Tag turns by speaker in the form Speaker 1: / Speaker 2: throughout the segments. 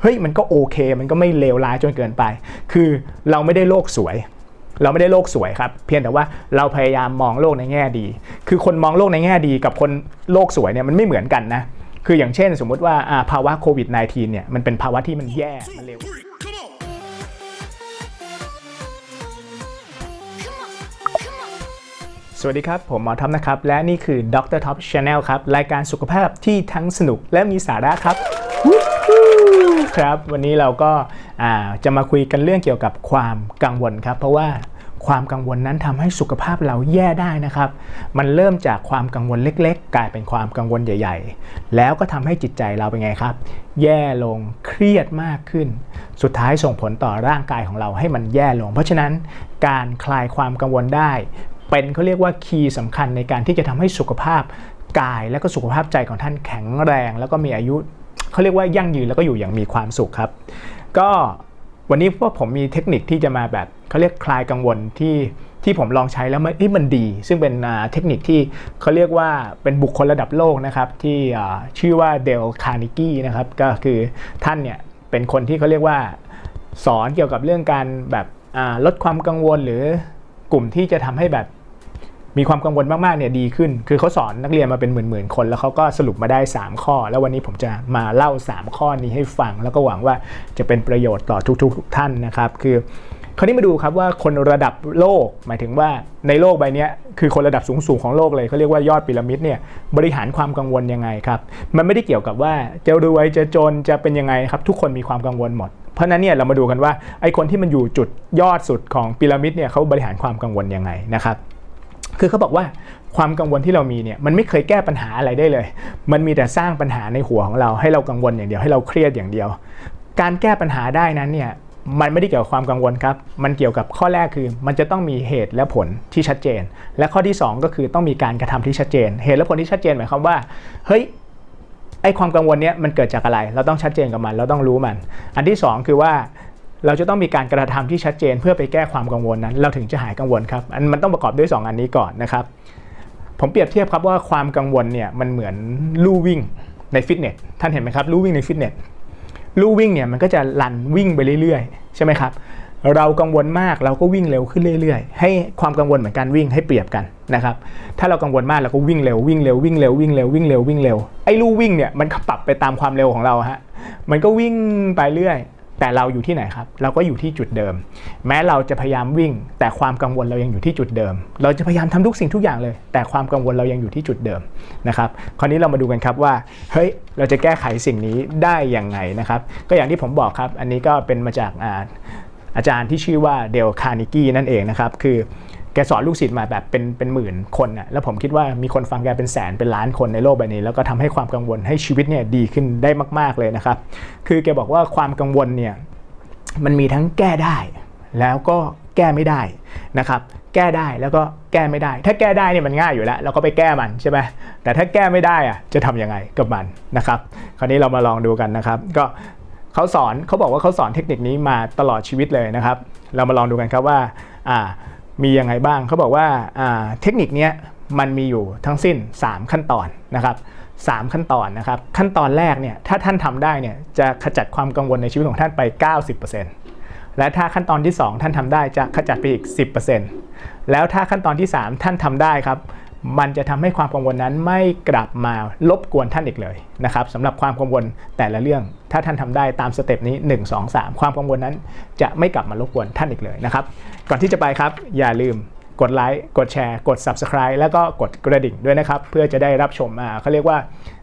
Speaker 1: เฮ้ยมันก็โอเค มันก็ไม่เลวร้ายจนเกินไป คือเราไม่ได้โลกสวย เราไม่ได้โลกสวยครับ เพียงแต่ว่าเราพยายามมองโลกในแง่ดี คือคนมองโลกในแง่ดีกับคนโลกสวยเนี่ยมันไม่เหมือนกันนะ คืออย่างเช่น สมมุติว่าภาวะโควิด -19 เนี่ยมันเป็นภาวะที่มันแย่มันเลวสวัสดีครับ ผมหมอท็อปนะครับ และนี่คือ Dr. Top Channel ครับ รายการสุขภาพที่ทั้งสนุกและมีสาระครับ ครับ วันนี้เราก็จะมาคุยกันเรื่องเกี่ยวกับความกังวลครับ เพราะว่าความกังวลนั้นทำให้สุขภาพเราแย่ได้นะครับ มันเริ่มจากความกังวลเล็ก ๆ กลายเป็นความกังวลใหญ่ ๆ แล้วก็ทำให้จิตใจเราเป็นไงครับ แย่ลงเครียดมากขึ้น สุดท้ายส่งผลต่อร่างกายของเราให้มันแย่ลง เพราะฉะนั้นการคลายความกังวลได้ เป็นเขาเรียกว่าคีย์สำคัญในการที่จะทำให้สุขภาพกายและก็สุขภาพใจของท่านแข็งแรง แล้วก็มีอายุ เขาเรียกว่ายั่งยืนแล้วก็อยู่อย่างมีความสุขครับ ก็วันนี้พวกผมมีเทคนิคที่จะมาแบบเขาเรียกคลายกังวลที่ที่ผมลองใช้แล้วมันเอ้ยมันดี ซึ่งเป็นเทคนิคที่เขาเรียกว่าเป็นบุคคลระดับโลกนะครับที่ชื่อว่าเดลคาร์นิกี้นะครับก็คือท่านเนี่ยเป็นคนที่เขาเรียกว่าสอนเกี่ยวกับเรื่องการแบบลดความกังวลหรือกลุ่มที่จะทำให้แบบ มีความกังวลมากๆเนี่ยดีขึ้น คือเขาสอนนักเรียนมาเป็นหมื่นๆคน แล้วเขาก็สรุปมาได้ 3 ข้อ แล้ววันนี้ผมจะมาเล่า 3 ข้อนี้ให้ฟัง แล้วก็หวังว่าจะเป็นประโยชน์ต่อทุกๆทท่านนะครับ คือคราวนี้มาดูครับว่าคนระดับโลก หมายถึงว่าในโลกใบนี้คือคนระดับสูงๆของโลกเลยเขาเรียกว่ายอดพีระมิดเนี่ยบริหารความกังวลยังไงครับมันไม่ได้เกี่ยวกับว่าจะรวยจะจนจะเป็นยังไงครับทุกคนมีความกังวลหมด เพราะฉะนั้นเนี่ยเรามาดูกันว่าไอ้คนที่มันอยู่จุดยอดสุดของพีระมิดเนี่ยเขาบริหารความกังวลยังไงนะครับ คือเขาบอกว่าความกังวลที่เรามีเนี่ยมันไม่เคยแก้ปัญหาอะไรได้เลย มันมีแต่สร้างปัญหาในหัวของเราให้เรากังวลอย่างเดียวให้เราเครียดอย่างเดียว การแก้ปัญหาได้นั้นเนี่ยมันไม่ได้เกี่ยวกับความกังวลครับ มันเกี่ยวกับข้อแรกคือ มันจะต้องมีเหตุและผลที่ชัดเจน และข้อที่ 2 ก็คือต้องมีการกระทำที่ชัดเจน เหตุและผลที่ชัดเจนหมายความว่า เฮ้ย ไอความกังวลเนี้ยมันเกิดจากอะไร เราต้องชัดเจนกับมัน เราต้องรู้มัน อันที่ 2 คือว่า เราจะต้องมีการกระทำที่ชัดเจนเพื่อไปแก้ความกังวลนั้น เราถึงจะหายกังวลครับอันมันต้องประกอบด้วย 2 อันนี้ก่อนนะครับ ผมเปรียบเทียบครับว่าความกังวลเนี่ยมันเหมือนลู่วิ่งในฟิตเนสท่านเห็นไหมครับลู่วิ่งในฟิตเนสลู่วิ่งเนี่ยมันก็จะลันวิ่งไปเรื่อยๆ ใช่ไหมครับ เรากังวลมากเราก็วิ่งเร็วขึ้นเรื่อยๆ ให้ความกังวลเหมือนการวิ่งให้เปรียบกันนะครับถ้าเรากังวลมากเราก็วิ่งเร็ววิ่งเร็ววิ่งเร็ววิ่งเร็ววิ่งเร็ววิ่งเร็วไอ้ลู่วิ่งเนี่ยมันก็ปรับไปตามความเร็วของเราฮะมันก็วิ่งไปเรื่อย แต่เราอยู่ที่ไหนครับ เราก็อยู่ที่จุดเดิม แม้เราจะพยายามวิ่ง แต่ความกังวลเรายังอยู่ที่จุดเดิม เราจะพยายามทำทุกสิ่งทุกอย่างเลย แต่ความกังวลเรายังอยู่ที่จุดเดิมนะครับคราวนี้เรามาดูกันครับว่าเฮ้ยเราจะแก้ไขสิ่งนี้ได้อย่างไงนะครับก็อย่างที่ผมบอกครับ อันนี้ก็เป็นมาจากอาอาจารย์ที่ชื่อว่าเดลคาร์นิกี้นั่นเองนะครับคือ แกสอนลูกศิษย์มาแบบเป็นเป็นหมื่นคนน่ะแล้วผมคิดว่ามีคนฟังแกเป็นแสนเป็นล้านคนในโลกใบนี้ แล้วก็ทำให้ความกังวลให้ชีวิตเนี่ยดีขึ้นได้มาก ๆเลยนะครับ คือแกบอกว่าความกังวลเนี่ยมันมีทั้งแก้ได้ แล้วก็แก้ไม่ได้นะครับแก้ได้แล้วก็แก้ไม่ได้ ถ้าแก้ได้เนี่ยมันง่ายอยู่แล้วเราก็ไปแก้มันใช่ไหมแต่ถ้าแก้ไม่ได้อะจะทำยังไงกับมันนะครับ คราวนี้เรามาลองดูกันนะครับ ก็เขาสอนเขาบอกว่าเขาสอนเทคนิคนี้มาตลอดชีวิตเลยนะครับ เรามาลองดูกันครับว่าอ่า มียังไงบ้างเขาบอกว่าเทคนิคนี้มันมีอยู่ทั้งสิ้น 3 ขั้นตอนนะครับ3ขั้นตอนนะครับขั้นตอนแรกเนี่ยถ้าท่านทำได้เนี่ยจะขจัดความกังวลในชีวิตของท่านไป 90%และถ้าขั้นตอนที่ 2 ท่านทำได้จะขจัดไปอีก 10%แล้วถ้าขั้นตอนที่ 3 ท่านทำได้ครับ มันจะทำให้ความกังวลนั้นไม่กลับมารบกวนท่านอีกเลยนะครับสำหรับความกังวลแต่ละเรื่อง ถ้าท่านทำได้ตามสเต็ปนี้ 1 2 3 ความกังวลนั้นจะไม่กลับมารบกวนท่านอีกเลยนะครับ ก่อนที่จะไปครับ อย่าลืมกดไลค์กดแชร์ กด Subscribe แล้วก็กดกระดิ่งด้วยนะครับ เพื่อจะได้รับชมอ่าเขาเรียกว่า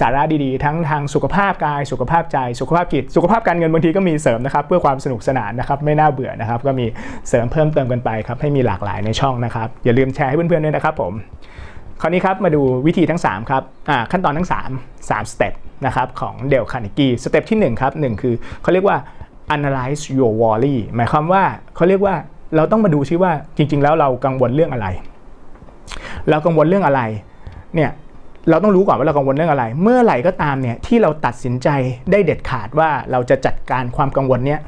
Speaker 1: สาระดีๆ ทั้งทางสุขภาพกาย สุขภาพใจสุขภาพจิต สุขภาพการเงินบางทีก็มีเสริมนะครับ เพื่อความสนุกสนานนะครับ ไม่น่าเบื่อนะครับ ก็มีเสริมเพิ่มเติมกันไปครับให้มีหลากหลายในช่องนะครับอย่าลืมแชร์ให้เพื่อนๆด้วยนะครับผม คราวนี้ครับมาดูวิธีทั้ง3ครับขั้นตอนทั้ง 3 3สเต็ปนะครับของเดลคาร์เนกีสเต็ปที่1ครับหนึ่งคือเขาเรียกว่า analyze your worry หมายความว่าเขาเรียกว่าเราต้องมาดูซิว่าจริง ๆ แล้วเรากังวลเรื่องอะไร เรากังวลเรื่องอะไรเนี่ยเราต้องรู้ก่อนว่าเรากังวลเรื่องอะไร เมื่อไหร่ก็ตามเนี่ยที่เราตัดสินใจได้เด็ดขาดว่าเราจะจัดการความกังวลเนี่ย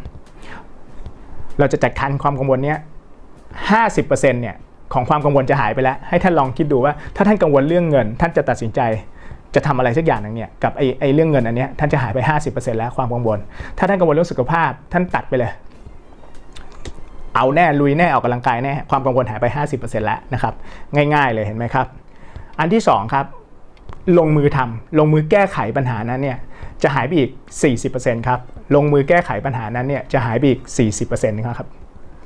Speaker 1: เราจะจัดการความกังวลเนี่ยห้าสิบเปอร์เซ็นต์เนี่ย ของความกังวลจะหายไปแล้ว ให้ท่านลองคิดดูว่า ถ้าท่านกังวลเรื่องเงิน ท่านจะตัดสินใจจะทำอะไรสักอย่างหนึงเนี่ยกับไอ้ไอ้เรื่องเงินอันนี้ท่านจะหายไป 50%แล้วความกังวล ถ้าท่านกังวลเรื่องสุขภาพ ท่านตัดไปเลย เอาแน่ลุยแน่ออกกำลังกายแน่ความกังวลหายไป 50%แล้วนะครับง่ายๆเลยเห็นไหมครับ อันที่สองครับลงมือทำลงมือแก้ไขปัญหานั้นเนี่ยจะหายไปอีก 40%ครับลงมือแก้ไขปัญหานั้นเนี่ยจะหายไปอีก 40%นะครับ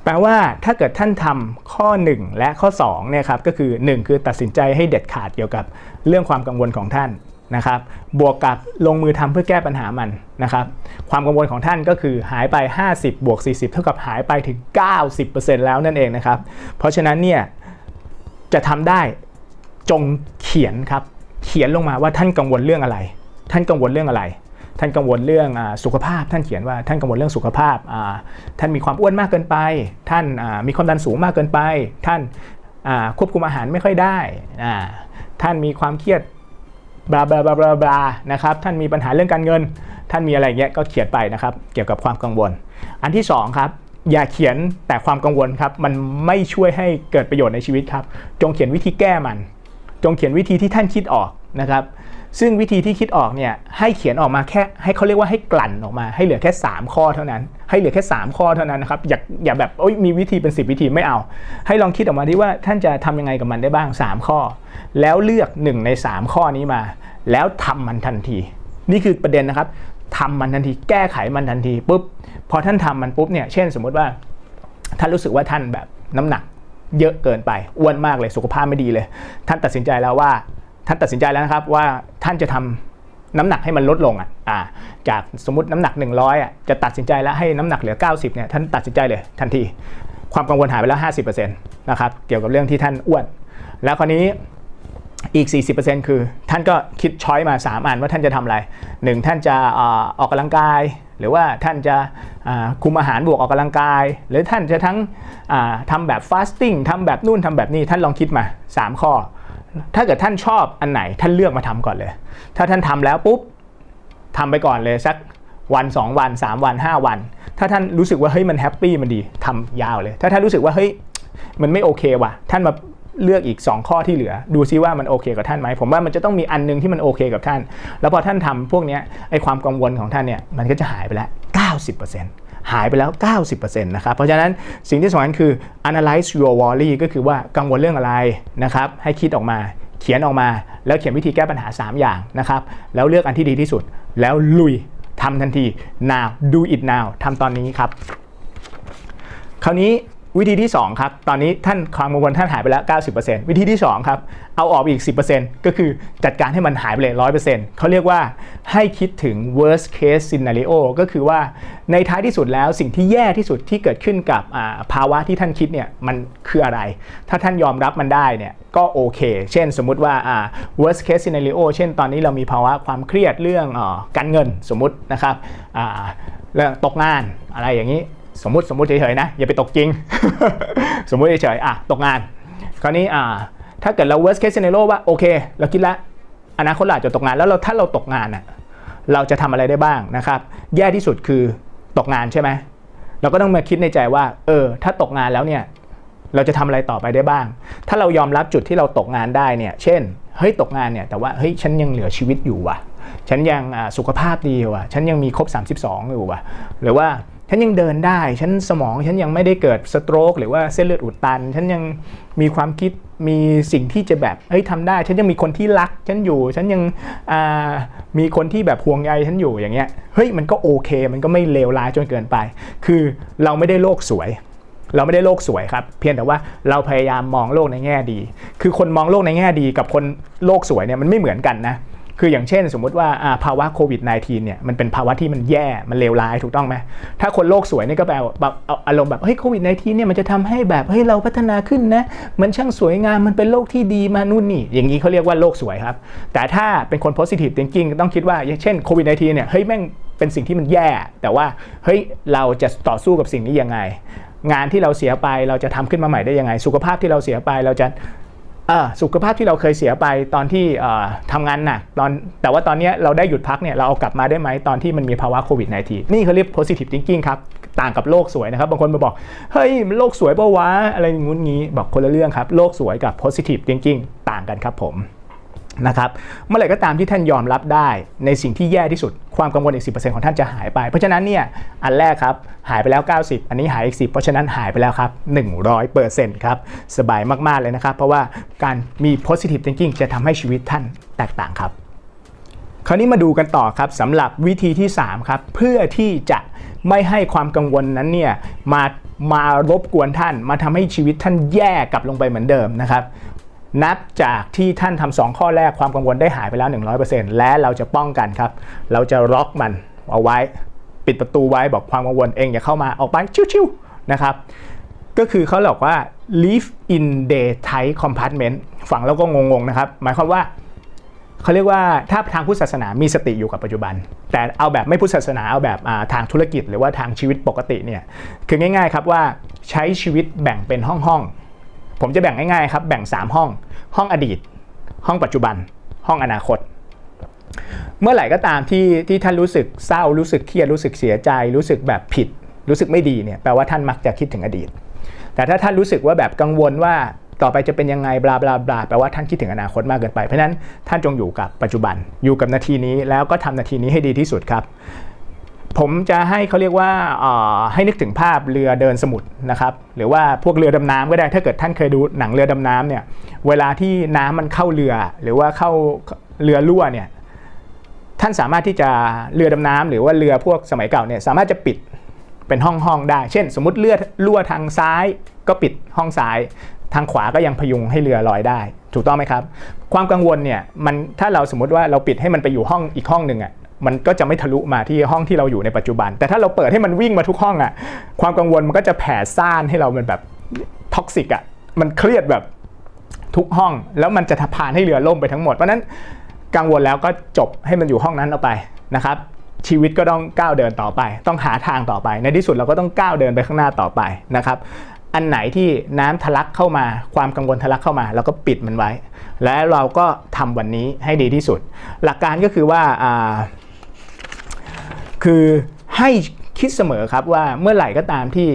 Speaker 1: แปลว่าถ้าเกิดท่านทำข้อ 1 และข้อ2เนี่ยครับก็คือ 1 คือตัดสินใจให้เด็ดขาดเกี่ยวกับเรื่องความกังวลของท่านนะครับบวกกับลงมือทำเพื่อแก้ปัญหามันนะครับความกังวลของท่านก็คือหายไป 50 บวก 40 เท่ากับหายไปถึง 90%แล้วนั่นเองนะครับ เพราะฉะนั้นเนี่ยจะทำได้จงเขียนครับเขียนลงมาว่าท่านกังวลเรื่องอะไร ท่านกังวลเรื่องอะไร ท่านกังวลเรื่องอสุขภาพ ท่านเขียนว่าท่านกังวลเรื่องสุขภาพ ท่านมีความอ้วนมากเกินไป ท่านมีความดันสูงมากเกินไป ท่านควบคุมอาหารไม่ค่อยได้ ท่านมีความเครียดบลาบลาบลาบลาบลานะครับ ท่านมีปัญหาเรื่องการเงิน ท่านมีอะไรเงี้ยก็เขียนไปนะครับ เกี่ยวกับความกังวล อันที่สองครับอย่าเขียนแต่ความกังวลครับ มันไม่ช่วยให้เกิดประโยชน์ในชีวิตครับ จงเขียนวิธีแก้มัน จงเขียนวิธีที่ท่านคิดออกนะครับ ซึ่งวิธีที่คิดออกเนี่ยให้เขียนออกมาแค่ให้เขาเรียกว่าให้กลั่นออกมาให้เหลือแค่ 3 ข้อเท่านั้น ให้เหลือแค่ 3 ข้อเท่านั้นนะครับอย่าอย่าแบบโอ้ยมีวิธีเป็น 10 วิธีไม่เอา ให้ลองคิดออกมาที่ว่าท่านจะทำยังไงกับมันได้บ้าง 3 ข้อ แล้วเลือก 1 ใน 3 ข้อนี้มา แล้วทำมันทันที นี่คือประเด็นนะครับทำมันทันทีแก้ไขมันทันทีปุ๊บพอท่านทำมันปุ๊บเนี่ยเช่นสมมุติว่าท่านรู้สึกว่าท่านแบบน้ำหนักเยอะเกินไปอ้วนมากเลยสุขภาพไม่ดีเลย ท่านตัดสินใจแล้วว่า ท่านตัดสินใจแล้วนะครับว่าท่านจะทำน้ำหนักให้มันลดลงอะอ่าจากสมมติน้ำหนัก 100อะจะตัดสินใจแล้วให้น้ำหนักเหลือ 90เนี่ยท่านตัดสินใจเลยทันที ความกังวลหายไปแล้ว 50%นะครับเกี่ยวกับเรื่องที่ท่านอ้วน แล้วคราวนี้อีก 40%คือท่านก็คิดช้อยมา 3 อันว่าท่านจะทำอะไร 1 ท่านจะออกกำลังกาย หรือว่าท่านจะคุมอาหารบวกออกกำลังกาย หรือท่านจะทั้งอ่าทำแบบฟาสติ้งทำแบบนู่นทำแบบนี้ท่านลองคิดมา 3 ข้อ ถ้าเกิดท่านชอบอันไหนท่านเลือกมาทำก่อนเลย ถ้าท่านทำแล้วปุ๊บทำไปก่อนเลยสักวัน 2 วัน 3 วัน 5 วัน ถ้าท่านรู้สึกว่าเฮ้ยมันแฮปปี้มันดีทำยาวเลย ถ้าท่านรู้สึกว่าเฮ้ยมันไม่โอเคว่ะ ท่านมาเลือกอีก 2 ข้อที่เหลือ ดูซิว่ามันโอเคกับท่านไหมผมว่ามันจะต้องมีอันหนึงที่มันโอเคกับท่าน แล้วพอท่านทำพวกนี้ไอความกังวลของท่านเนี่ยมันก็จะหายไปแล้ว90% หายไปแล้ว 90%นะครับ เพราะฉะนั้นสิ่งที่สำคัญคือ analyze your worry ก็คือว่ากังวลเรื่องอะไรนะครับ ให้คิดออกมา เขียนออกมา แล้วเขียนวิธีแก้ปัญหา 3 อย่างนะครับ แล้วเลือกอันที่ดีที่สุด แล้วลุยทำทันที now do it now ทำตอนนี้ครับ คราวนี้ วิธีที่ 2 ครับ ตอนนี้ท่านความกังวลท่านหายไปแล้ว 90%วิธีที่ 2 ครับ เอาออกอีก 10%ก็คือจัดการให้มันหายไปเลย 100%เขาเรียกว่าให้คิดถึง worst case scenario ก็คือว่าในท้ายที่สุดแล้วสิ่งที่แย่ที่สุดที่เกิดขึ้นกับภาวะที่ท่านคิดเนี่ยมันคืออะไร ถ้าท่านยอมรับมันได้เนี่ยก็โอเค เช่นสมมุติว่า worst case scenario เช่นตอนนี้เรามีภาวะความเครียดเรื่องอการเงินสมมุตินะครับเรื่องตกงานอะไรอย่างนี้ สมมติสมมติเฉยๆนะอย่าไปตกจริง สมมติเฉยๆอะตกงาน คราวนี้อ่าถ้าเกิดเรา worst case scenario ว่าโอเค เราคิดแล้วอนาคตเราอาจจะตกงานแล้วเราถ้าเราตกงานอะเราจะทำอะไรได้บ้างนะครับ แย่ที่สุดคือตกงานใช่ไหมเราก็ต้องมาคิดในใจว่า เออ ถ้าตกงานแล้วเนี่ย เราจะทำอะไรต่อไปได้บ้าง ถ้าเรายอมรับจุดที่เราตกงานได้เนี่ย เช่น เฮ้ยตกงานเนี่ย แต่ว่า เฮ้ย ฉันยังเหลือชีวิตอยู่ว่ะ ฉันยังสุขภาพดีว่ะ ฉันยังมีครบ 32 อยู่ว่ะ หรือว่า ฉันยังเดินได้ ฉันสมองฉันยังไม่ได้เกิดสโตรกหรือว่าเส้นเลือดอุดตัน ฉันยังมีความคิดมีสิ่งที่จะแบบเฮ้ยทำได้ ฉันยังมีคนที่รัก ฉันอยู่ ฉันยังมีคนที่แบบห่วงใยฉันอยู่อย่างเงี้ย เฮ้ยมันก็โอเค มันก็ไม่เลวร้ายจนเกินไป คือเราไม่ได้โลกสวย เราไม่ได้โลกสวยครับ เพียงแต่ว่าเราพยายามมองโลกในแง่ดี คือคนมองโลกในแง่ดี กับคนโลกสวยเนี่ยมันไม่เหมือนกันนะ คืออย่างเช่น สมมุติว่าภาวะโควิด -19 เนี่ยมันเป็นภาวะที่มันแย่มันเลวร้ายถูกต้องไหมถ้าคนโลกสวยนี่ก็แปลแบบอารมณ์แบบเฮ้ยโควิด -19 เนี่ยมันจะทำให้แบบเฮ้ยเราพัฒนาขึ้นนะมันช่างสวยงามมันเป็นโลกที่ดีมานู่นนี่ อย่างนี้เขาเรียกว่าโลกสวยครับ แต่ถ้าเป็นคน positive thinking ต้องคิดว่าอย่างเช่นโควิด -19 เนี่ยเฮ้ยแม่งเป็นสิ่งที่มันแย่ แต่ว่าเฮ้ยเราจะต่อสู้กับสิ่งนี้ยังไงงานที่เราเสียไปเราจะทำขึ้นมาใหม่ได้ยังไง สุขภาพที่เราเสียไปเราจะ สุขภาพที่เราเคยเสียไปตอนที่เอ่อทำงานหนักตอนแต่ว่าตอนนี้เราได้หยุดพักเนี่ยเราเอากลับมาได้ไหมตอนที่มันมีภาวะโควิด -19 นี่เขาเรียก positive thinking ครับ ต่างกับโลกสวยนะครับ บางคนมาบอก เฮ้ยโลกสวยปะวะ อะไรงุ้นงี้ บอกคนละเรื่องครับ โลกสวยกับ positive thinking ต่างกันครับผม นะครับเมื่อไหร่ก็ตามที่ท่านยอมรับได้ในสิ่งที่แย่ที่สุด ความกังวลอีก 10%ของท่านจะหายไป เพราะฉะนั้นเนี่ยอันแรกครับ หายไปแล้ว 90 อันนี้หายอีก 10 เพราะฉะนั้นหายไปแล้วครับ 100%ครับ สบายมาก ๆ เลยนะครับ เพราะว่าการมี positive thinking จะทำให้ชีวิตท่านแตกต่างครับ คราวนี้มาดูกันต่อครับสำหรับวิธีที่ 3 ครับ เพื่อที่จะไม่ให้ความกังวลนั้นเนี่ยมามารบกวนท่าน มาทำให้ชีวิตท่านแย่กลับลงไปเหมือนเดิมนะครับ นับจากที่ท่านทำสองข้อแรกความกังวลได้หายไปแล้ว 100%และเราจะป้องกันครับ เราจะล็อกมันเอาไว้ ปิดประตูไว้บอกความกังวลเองอย่าเข้ามาออกไปชิวๆนะครับ ก็คือเขาบอกว่า live in day tight compartment ฟังแล้วก็งงๆนะครับ หมายความว่าเขาเรียกว่าถ้าทางพุทธศาสนามีสติอยู่กับปัจจุบัน แต่เอาแบบไม่พุทธศาสนาเอาแบบาทางธุรกิจหรือว่าทางชีวิตปกติเนี่ยคือง่าย ๆ ครับว่าใช้ชีวิตแบ่งเป็นห้องๆ ผมจะแบ่งง่ายๆครับแบ่ง 3 ห้อง ห้องอดีต ห้องปัจจุบัน ห้องอนาคต เมื่อไหร่ก็ตามที่ที่ท่านรู้สึกเศร้ารู้สึกเครียดรู้สึกเสียใจ รู้สึกแบบผิด รู้สึกไม่ดีเนี่ยแปลว่าท่านมักจะคิดถึงอดีต แต่ถ้าท่านรู้สึกว่าแบบกังวลว่าต่อไปจะเป็นยังไงบลาบลาบลาแปลว่าท่านคิดถึงอนาคตมากเกินไปเพราะฉะนั้นท่านจงอยู่กับปัจจุบันอยู่กับนาทีนี้แล้วก็ทำนาทีนี้ให้ดีที่สุดครับ ผมจะให้เขาเรียกว่าให้นึกถึงภาพเรือเดินสมุทรนะครับหรือว่าพวกเรือดำน้ำก็ได้ถ้าเกิดท่านเคยดูหนังเรือดำน้ำเนี่ยเวลาที่น้ำมันเข้าเรือ หรือว่าเข้าเรือรั่วเนี่ยท่านสามารถที่จะเรือดำน้ำหรือว่าเรือพวกสมัยเก่าเนี่ยสามารถจะปิดเป็นห้องห้องได้ เช่น สมมติเรือรั่วทางซ้ายก็ปิดห้องซ้าย ทางขวาก็ยังพยุงให้เรือลอยได้ ถูกต้องไหมครับ ความกังวลเนี่ยมันถ้าเราสมมติว่าเราปิดให้มันไปอยู่ห้องอีกห้องหนึ่งอะ มันก็จะไม่ทะลุมาที่ห้องที่เราอยู่ในปัจจุบัน แต่ถ้าเราเปิดให้มันวิ่งมาทุกห้องอะความกังวลมันก็จะแผ่ซ่านให้เราเป็นแบบท็อกซิกอะมันเครียดแบบทุกห้อง แล้วมันจะพานให้เรือล่มไปทั้งหมดเพราะฉะนั้นกังวลแล้วก็จบให้มันอยู่ห้องนั้นเอาไปนะครับ ชีวิตก็ต้องก้าวเดินต่อไป ต้องหาทางต่อไป ในที่สุดเราก็ต้องก้าวเดินไปข้างหน้าต่อไปนะครับอันไหนที่น้ำทะลักเข้ามา ความกังวลทะลักเข้ามาเราก็ปิดมันไว้ และเราก็ทำวันนี้ให้ดีที่สุด หลักการก็คือว่าอ่า คือให้คิดเสมอครับว่าเมื่อไหร่ก็ตามที่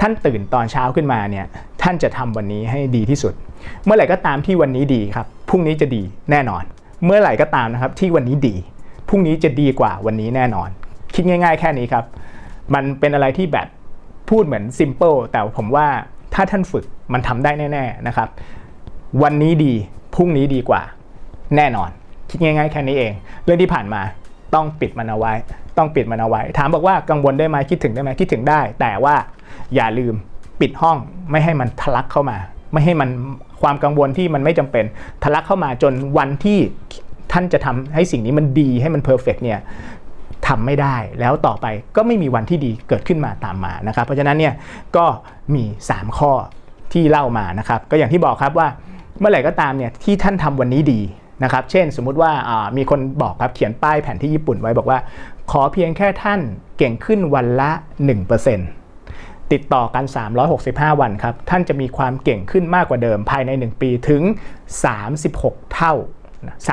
Speaker 1: ท่านตื่นตอนเช้าขึ้นมาเนี่ยท่านจะทำวันนี้ให้ดีที่สุด เมื่อไหร่ก็ตามที่วันนี้ดีครับพรุ่งนี้จะดีแน่นอน เมื่อไหร่ก็ตามนะครับที่วันนี้ดีพรุ่งนี้จะดีกว่าวันนี้แน่นอน คิดง่าย ๆ แค่นี้ครับ มันเป็นอะไรที่แบบพูดเหมือนซิมเ l ิลแต่ผมว่าถ้าท่านฝึกมันทำได้แน่ ๆนะครับ วันนี้ดีพรุ่งนี้ดีกว่า แน่นอน คิดง่าย ๆ แค่นี้เอง เรื่องที่ผ่านมาต้องปิดมันเอาไว้ ต้องปิดมันเอาไว้ ถามบอกว่ากังวลได้ไหมคิดถึงได้ไหมคิดถึงได้ แต่ว่าอย่าลืมปิดห้องไม่ให้มันทะลักเข้ามา ไม่ให้มันความกังวลที่มันไม่จำเป็นทะลักเข้ามาจนวันที่ท่านจะทำให้สิ่งนี้มันดีให้มันเพอร์เฟกเนี่ยทำไม่ได้แล้วต่อไปก็ไม่มีวันที่ดีเกิดขึ้นมาตามมานะครับ เพราะฉะนั้นเนี่ยก็มี 3 ข้อที่เล่ามานะครับ ก็อย่างที่บอกครับว่าเมื่อไหร่ก็ตามเนี่ยที่ท่านทำวันนี้ดี นะครับ เช่น สมมุติว่ามีคนบอกครับเขียนป้ายแผนที่ญี่ปุ่นไว้บอกว่า ขอเพียงแค่ท่านเก่งขึ้นวันละ 1%ติดต่อกัน 365 วันครับ ท่านจะมีความเก่งขึ้นมากกว่าเดิมภายใน 1 ปีถึง 36 เท่า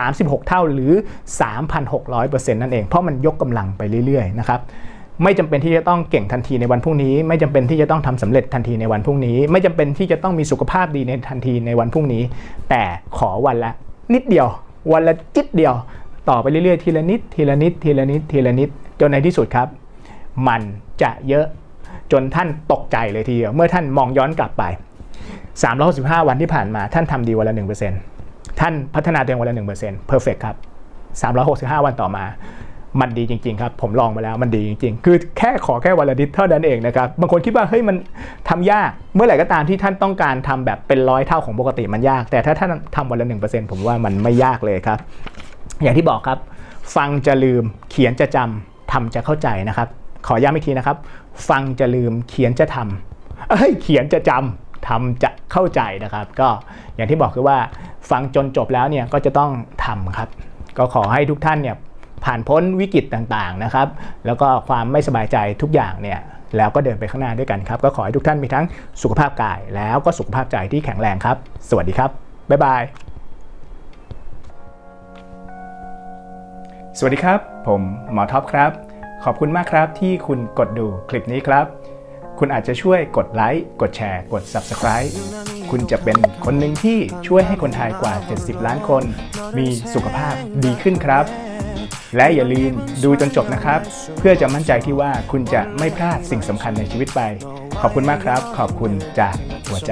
Speaker 1: 36 เท่าหรือ 3,600%นั่นเอง เพราะมันยกกำลังไปเรื่อยๆนะครับไม่จำเป็นที่จะต้องเก่งทันทีในวันพรุ่งนี้ ไม่จำเป็นที่จะต้องทำสำเร็จทันทีในวันพรุ่งนี้ ไม่จำเป็นที่จะต้องมีสุขภาพดีในทันทีในวันพรุ่งนี้ แต่ขอวันละ นิดเดียว วันละจิตเดียว ต่อไปเรื่อยๆ ทีละนิด ทีละนิด ทีละนิด ทีละนิด จนในที่สุดครับ มันจะเยอะจนท่านตกใจเลยทีเดียว เมื่อท่านมองย้อนกลับไป 365 วันที่ผ่านมา ท่านทำดีวันละ 1%ท่านพัฒนาตัวเองวันละ 1% perfect ครับ 365 วันต่อมา มันดีจริงๆครับผมลองมาแล้วมันดีจริง ๆ คือแค่ขอแค่วันละนิดเท่านั้นเองนะครับบางคนคิดว่าเฮ้ยมันทำยากเมื่อไหร่ก็ตามที่ท่านต้องการทำแบบเป็นร้อยเท่าของปกติมันยาก แต่ถ้าท่านทำวันละ1%ผมว่ามันไม่ยากเลยครับ อย่างที่บอกครับ ฟังจะลืมเขียนจะจำทำจะเข้าใจนะครับ ขอย้ำอีกทีนะครับ ฟังจะลืมเขียนจะทำเอ้ยเขียนจะจำทำจะเข้าใจนะครับ ก็อย่างที่บอกคือว่าฟังจนจบแล้วเนี่ยก็จะต้องทำครับ ก็ขอให้ทุกท่านเนี่ย ผ่านพ้นวิกฤตต่างๆนะครับ แล้วก็ความไม่สบายใจทุกอย่างเนี่ยแล้วก็เดินไปข้างหน้าด้วยกันครับ ก็ขอให้ทุกท่านมีทั้งสุขภาพกาย แล้วก็สุขภาพใจที่แข็งแรงครับ สวัสดีครับ บ๊ายบาย สวัสดีครับ ผมหมอท็อปครับ ขอบคุณมากครับที่คุณกดดูคลิปนี้ครับ คุณอาจจะช่วยกดไลค์ กดแชร์ กด Subscribe คุณจะเป็นคนหนึ่งที่ช่วยให้คนไทยกว่า 70 ล้านคน มีสุขภาพดีขึ้นครับ และอย่าลืมดูจนจบนะครับ เพื่อจะมั่นใจที่ว่าคุณจะไม่พลาดสิ่งสำคัญในชีวิตไป ขอบคุณมากครับ ขอบคุณจากหัวใจ